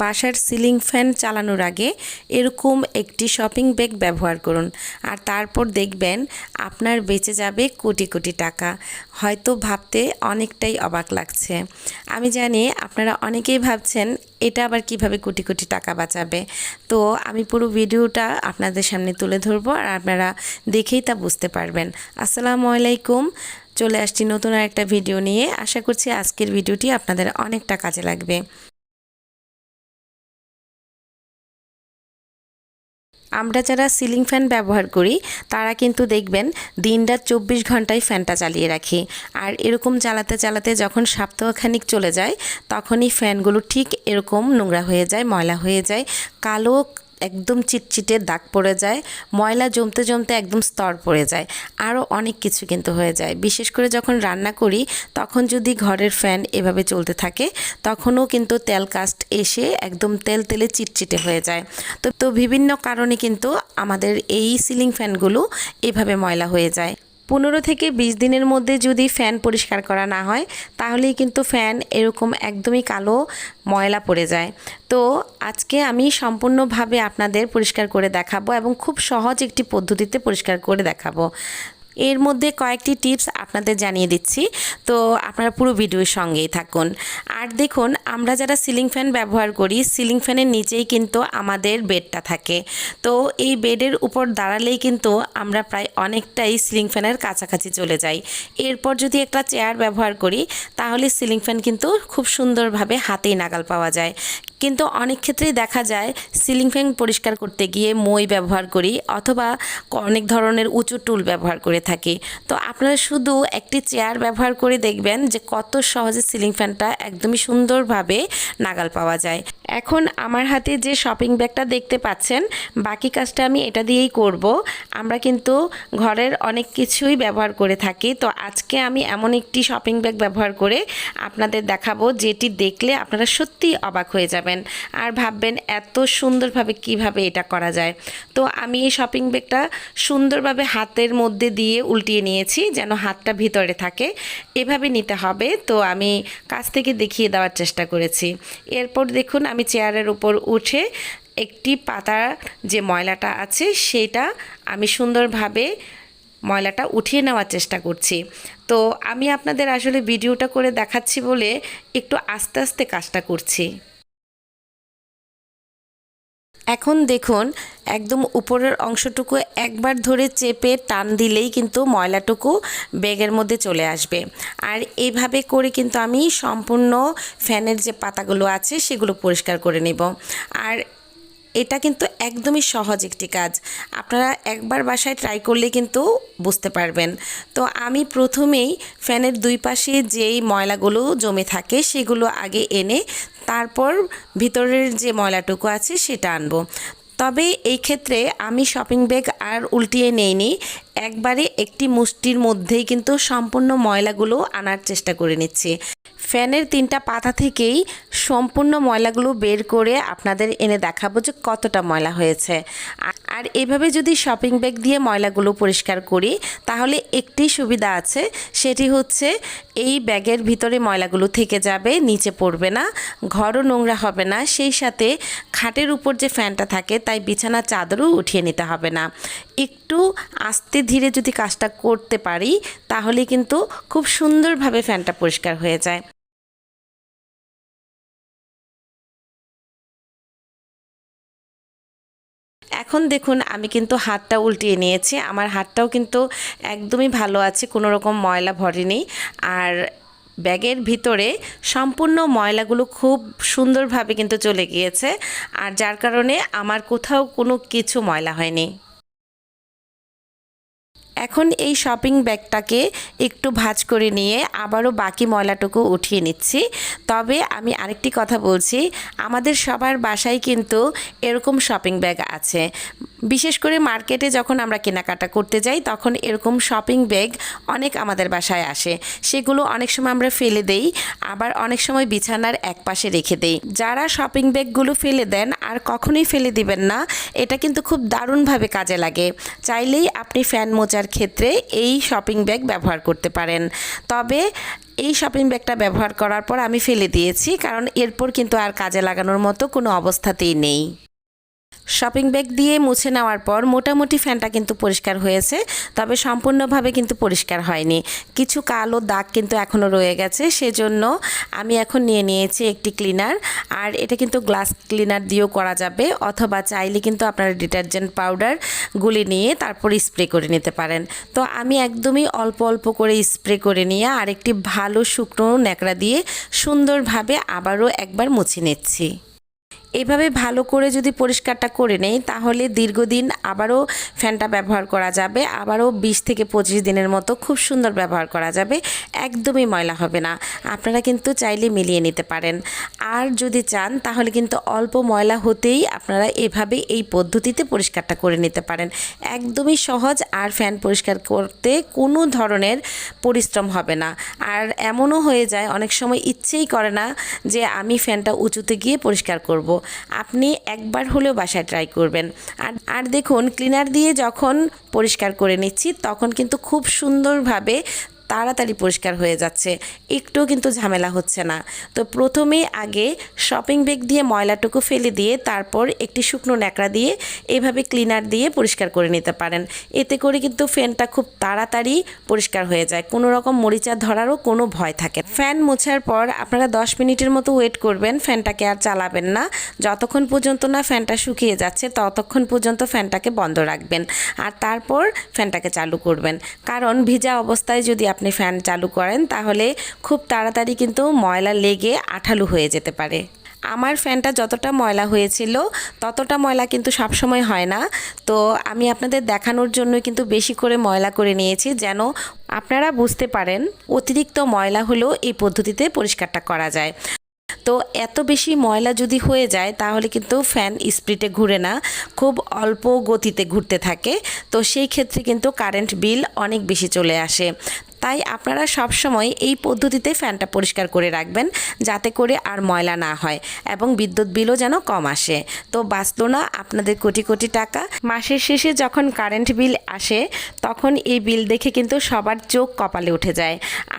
বাসার ceiling fan চালানোর আগে এরকম একটি শপিং ব্যাগ ব্যবহার করুন। আর তারপর দেখবেন আপনার বেঁচে যাবে কোটি কোটি টাকা। হয়তো ভাবতে অনেকটাই অবাক লাগছে। আমি জানি আপনারা অনেকেই ভাবছেন, এটা আবার কীভাবে কোটি কোটি টাকা বাঁচাবে? তো আমি পুরো ভিডিওটা আপনাদের সামনে তুলে ধরবো আর আপনারা দেখেই তা বুঝতে পারবেন। আসসালামু আলাইকুম। চলে আসছি নতুন আর একটা ভিডিও নিয়ে। আশা করছি আজকের ভিডিওটি আপনাদের অনেকটা কাজে লাগবে। আমরা যারা সিলিং ফ্যান ব্যবহার করি, তারা কিন্তু দেখবেন দিনরাত চব্বিশ ঘন্টায় ফ্যানটা চালিয়ে রাখি। আর এরকম চালাতে চালাতে যখন সপ্তাহখানিক চলে যায়, তখনই ফ্যানগুলো ঠিক এরকম নোংরা হয়ে যায়, ময়লা হয়ে যায়। কালো একদম চিটচিটে দাগ পড়ে যায়, ময়লা জমতে জমতে একদম স্তর পড়ে যায়, আরও অনেক কিছু কিন্তু হয়ে যায়। বিশেষ করে যখন রান্না করি, তখন যদি ঘরের ফ্যান এভাবে চলতে থাকে, তখনও কিন্তু তেল কাস্ট এসে একদম তেল তেলে চিটচিটে হয়ে যায়। তো তো বিভিন্ন কারণে কিন্তু আমাদের এই সিলিং ফ্যানগুলো এভাবে ময়লা হয়ে যায়। পনেরো থেকে বিশ দিনের মধ্যে যদি ফ্যান পরিষ্কার করা না হয়, তাহলেই কিন্তু ফ্যান এরকম একদমই কালো ময়লা পড়ে যায়। তো আজকে আমি সম্পূর্ণভাবে আপনাদের পরিষ্কার করে দেখাবো এবং খুব সহজ একটি পদ্ধতিতে পরিষ্কার করে দেখাবো। এর মধ্যে কয়েকটি টিপস আপনাদের জানিয়ে দিচ্ছি। তো আপনারা পুরো ভিডিওর সঙ্গেই থাকুন। আর দেখুন, আমরা যারা সিলিং ফ্যান ব্যবহার করি, সিলিং ফ্যানের নিচেই কিন্তু আমাদের বেডটা থাকে। তো এই বেডের উপর দাঁড়ালেই কিন্তু আমরা প্রায় অনেকটাই সিলিং ফ্যানের কাছাকাছি চলে যাই। এরপর যদি একটা চেয়ার ব্যবহার করি, তাহলে সিলিং ফ্যান কিন্তু খুব সুন্দরভাবে হাতেই নাগাল পাওয়া যায়। কিন্তু অনেক ক্ষেত্রেই দেখা যায় সিলিং ফ্যান পরিষ্কার করতে গিয়ে মই ব্যবহার করি অথবা অনেক ধরনের উঁচু টুল ব্যবহার করে থাকি। তো আপনারা শুধু একটি চেয়ার ব্যবহার করে দেখবেন যে কত সহজে সিলিং ফ্যানটা একদমই সুন্দরভাবে নাগাল পাওয়া যায়। এখন আমার হাতে যে শপিং ব্যাগটা দেখতে পাচ্ছেন, বাকি কাজটা আমি এটা দিয়েই করব। আমরা কিন্তু ঘরের অনেক কিছুই ব্যবহার করে থাকি। তো আজকে আমি এমন একটি শপিং ব্যাগ ব্যবহার করে আপনাদের দেখাবো, যেটি দেখলে আপনারা সত্যিই অবাক হয়ে যাবেন। আর ভাববেন এত সুন্দরভাবে কীভাবে এটা করা যায়। তো আমি এই শপিং ব্যাগটা সুন্দরভাবে হাতের মধ্যে দিয়ে উল্টিয়ে নিয়েছি যেন হাতটা ভিতরে থাকে। এভাবে নিতে হবে। তো আমি কাছ থেকে দেখিয়ে দেওয়ার চেষ্টা করেছি। এরপর দেখুন আমি চেয়ারের উপর উঠে একটি পাতার যে ময়লাটা আছে সেটা আমি সুন্দরভাবে ময়লাটা উঠিয়ে নেওয়ার চেষ্টা করছি। তো আমি আপনাদের আসলে ভিডিওটা করে দেখাচ্ছি বলে একটু আস্তে আস্তে কাজটা করছি। এখন দেখুন, একদম উপরের অংশটুকু একবার ধরে চেপে টান দিলেই কিন্তু ময়লাটুকু ব্যাগের মধ্যে চলে আসবে। আর এইভাবে করে কিন্তু আমি সম্পূর্ণ ফ্যানের যে পাতাগুলো আছে সেগুলো পরিষ্কার করে নেব। আর এটা কিন্তু একদমই সহজ একটি কাজ। আপনারা একবার বাসায় ট্রাই করলে কিন্তু বুঝতে পারবেন। তো আমি প্রথমেই ফ্যানের দুই পাশে যেই ময়লাগুলো জমে থাকে সেগুলো আগে এনে তারপর ভিতরের যে ময়লাটুকু আছে সেটা আনব। তবে এই ক্ষেত্রে আমি শপিং ব্যাগ আর উল্টিয়ে নেইনি। একবারে একটি মুষ্টির মধ্যেই কিন্তু সম্পূর্ণ ময়লাগুলো আনার চেষ্টা করে নিচ্ছি। ফ্যানের তিনটা পাতা থেকেই সম্পূর্ণ ময়লাগুলো বের করে আপনাদের এনে দেখাবো যে কতটা ময়লা হয়েছে। আর এভাবে যদি শপিং ব্যাগ দিয়ে ময়লাগুলো পরিষ্কার করি, তাহলে একটি সুবিধা আছে, সেটি হচ্ছে এই ব্যাগের ভিতরে ময়লাগুলো থেকে যাবে, নিচে পড়বে না, ঘরও নোংরা হবে না, সেই সাথে খাটের উপর যে ফ্যানটা থাকে, তাই বিছানা চাদরও উঠিয়ে নিতে হবে না। একটু আস্তে ধীরে যদি কাজটা করতে পারি, তাহলে কিন্তু খুব সুন্দরভাবে ফ্যানটা পরিষ্কার হয়ে যায়। এখন দেখুন, আমি কিন্তু হাতটা উল্টিয়ে নিয়েছি। আমার হাতটাও কিন্তু একদমই ভালো আছে, কোনো রকম ময়লা ভরেনি। আর ব্যাগের ভিতরে সম্পূর্ণ ময়লাগুলো খুব সুন্দরভাবে কিন্তু চলে গিয়েছে। আর যার কারণে আমার কোথাও কোনো কিছু ময়লা হয়নি। এখন এই শপিং ব্যাগটাকে একটু ভাজ করে নিয়ে আবারও বাকি ময়লাটুকু উঠিয়ে নিচ্ছি। তবে আমি আরেকটি কথা বলছি, আমাদের সবার বাসায় কিন্তু এরকম শপিং ব্যাগ আছে। বিশেষ করে মার্কেটে যখন আমরা কেনাকাটা করতে যাই, তখন এরকম শপিং ব্যাগ অনেক আমাদের বাসায় আসে। সেগুলো অনেক সময় আমরা ফেলে দেই, আবার অনেক সময় বিছানার এক পাশে রেখে দেই। যারা শপিং ব্যাগগুলো ফেলে দেন আর কখনোই ফেলে দিবেন না, এটা কিন্তু খুব দারুণভাবে কাজে লাগে। চাইলেই আপনি ফ্যান মোচার ক্ষেত্রে এই শপিং ব্যাগ ব্যবহার করতে পারেন। তবে এই শপিং ব্যাগটা ব্যবহার করার পর আমি ফেলে দিয়েছি, কারণ এরপর কিন্তু আর কাজে লাগানোর মতো কোনো অবস্থাতেই নেই। শপিং ব্যাগ দিয়ে মুছে নেওয়ার পর মোটামুটি ফ্যানটা কিন্তু পরিষ্কার হয়েছে, তবে সম্পূর্ণভাবে কিন্তু পরিষ্কার হয়নি। কিছু কালো দাগ কিন্তু এখনও রয়ে গেছে, সেজন্য আমি এখন নিয়ে নিয়েছি একটি ক্লিনার, আর এটা কিন্তু গ্লাস ক্লিনার দিয়েও করা যাবে, অথবা চাইলে কিন্তু আপনারা ডিটারজেন্ট পাউডার গুলি নিয়ে তারপর স্প্রে করে নিতে পারেন। তো আমি একদমই অল্প অল্প করে স্প্রে করে নিয়ে আরেকটি ভালো শুকনো ন্যাকড়া দিয়ে সুন্দরভাবে আবারও একবার মুছে নিচ্ছি। এইভাবে ভালো করে যদি পরিষ্কারটা করে নেই, তাহলে দীর্ঘদিন আবারও ফ্যানটা ব্যবহার করা যাবে। আবারও বিশ থেকে পঁচিশ দিনের মতো খুব সুন্দর ব্যবহার করা যাবে। একদমই ময়লা হবে না। আপনারা কিন্তু চাইলে মিলিয়ে নিতে পারেন। আর যদি চান, তাহলে কিন্তু অল্প ময়লা হতেই আপনারা এভাবে এই পদ্ধতিতে পরিষ্কারটা করে নিতে পারেন। একদমই সহজ আর ফ্যান পরিষ্কার করতে কোনো ধরনের পরিশ্রম হবে না। আর এমনও হয়ে যায়, অনেক সময় ইচ্ছেই করে না যে আমি ফ্যানটা উঁচুতে গিয়ে পরিষ্কার করব। আপনি একবার হলেও বাসায় ট্রাই করবেন। আর আর দেখুন ক্লিনার দিয়ে যখন পরিষ্কার করে নিচ্ছি, তখন কিন্তু খুব সুন্দরভাবে তাড়াতাড়ি পরিষ্কার হয়ে যাচ্ছে। একটুও কিন্তু ঝামেলা হচ্ছে না। তো প্রথমেই আগে শপিং ব্যাগ দিয়ে ময়লাটুকু ফেলে দিয়ে তারপর একটি শুকনো ন্যাকড়া দিয়ে এভাবে ক্লিনার দিয়ে পরিষ্কার করে নিতে পারেন। এতে করে কিন্তু ফ্যানটা খুব তাড়াতাড়ি পরিষ্কার হয়ে যায়। কোনো রকম মরিচা ধরারও কোনো ভয় থাকে ফ্যান মোছার পর আপনারা দশ মিনিটের মতো ওয়েট করবেন, ফ্যানটাকে আর চালাবেন না। যতক্ষণ পর্যন্ত না ফ্যানটা শুকিয়ে যাচ্ছে, ততক্ষণ পর্যন্ত ফ্যানটাকে বন্ধ রাখবেন। আর তারপর ফ্যানটাকে চালু করবেন। কারণ ভিজা অবস্থায় যদি আপনি ফ্যান চালু করেন, তাহলে খুব তাড়াতাড়ি কিন্তু ময়লা লেগে আঠালো হয়ে যেতে পারে। আমার ফ্যানটা যতটা ময়লা হয়েছিল, ততটা ময়লা কিন্তু সবসময় হয় না। তো আমি আপনাদের দেখানোর জন্য কিন্তু বেশি করে ময়লা করে নিয়েছি যেন আপনারা বুঝতে পারেন অতিরিক্ত ময়লা হলেও এই পদ্ধতিতে পরিষ্কারটা করা যায়। তো এত বেশি ময়লা যদি হয়ে যায়, তাহলে কিন্তু ফ্যান স্পিডে ঘুরে না, খুব অল্প গতিতে ঘুরতে থাকে। তো সেই ক্ষেত্রে কিন্তু কারেন্ট বিল অনেক বেশি চলে আসে। তাই আপনারা সব সময় এই পদ্ধতিতে ফ্যানটা পরিষ্কার করে রাখবেন যাতে করে আর ময়লা না হয় এবং বিদ্যুৎ বিলও যেন কম আসে। তো বাঁচলো না আপনাদের কোটি কোটি টাকা। মাসের শেষে যখন কারেন্ট বিল আসে, তখন এই বিল দেখে কিন্তু সবার চোখ কপালে উঠে যায়।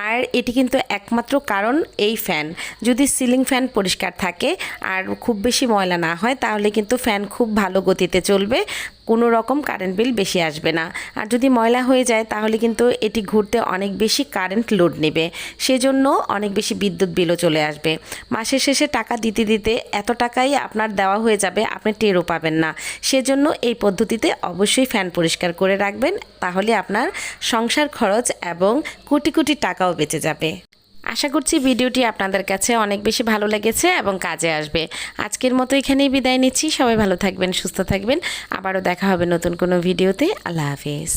আর এটি কিন্তু একমাত্র কারণ এই ফ্যান। যদি সিলিং ফ্যান পরিষ্কার থাকে আর খুব বেশি ময়লা না হয়, তাহলে কিন্তু ফ্যান খুব ভালো গতিতে চলবে। কোনো রকম কারেন্ট বিল বেশি আসবে না। আর যদি ময়লা হয়ে যায়, তাহলে কিন্তু এটি ঘুরতে অনেক বেশি কারেন্ট লোড নেবে। সেজন্য অনেক বেশি বিদ্যুৎ বিলও চলে আসবে। মাসের শেষে টাকা দিতে দিতে এত টাকাই আপনার দেওয়া হয়ে যাবে, আপনি টেরও পাবেন না। সেজন্য এই পদ্ধতিতে অবশ্যই ফ্যান পরিষ্কার করে রাখবেন, তাহলে আপনার সংসার খরচ এবং কোটি কোটি টাকাও বেঁচে যাবে। আশা করছি ভিডিওটি আপনাদের কাছে অনেক বেশি ভালো লেগেছে এবং কাজে আসবে। আজকের মতো এখানেই বিদায় নিচ্ছি। সবাই ভালো থাকবেন, সুস্থ থাকবেন। আবারও দেখা হবে নতুন কোনো ভিডিওতে। আল্লাহ হাফিজ।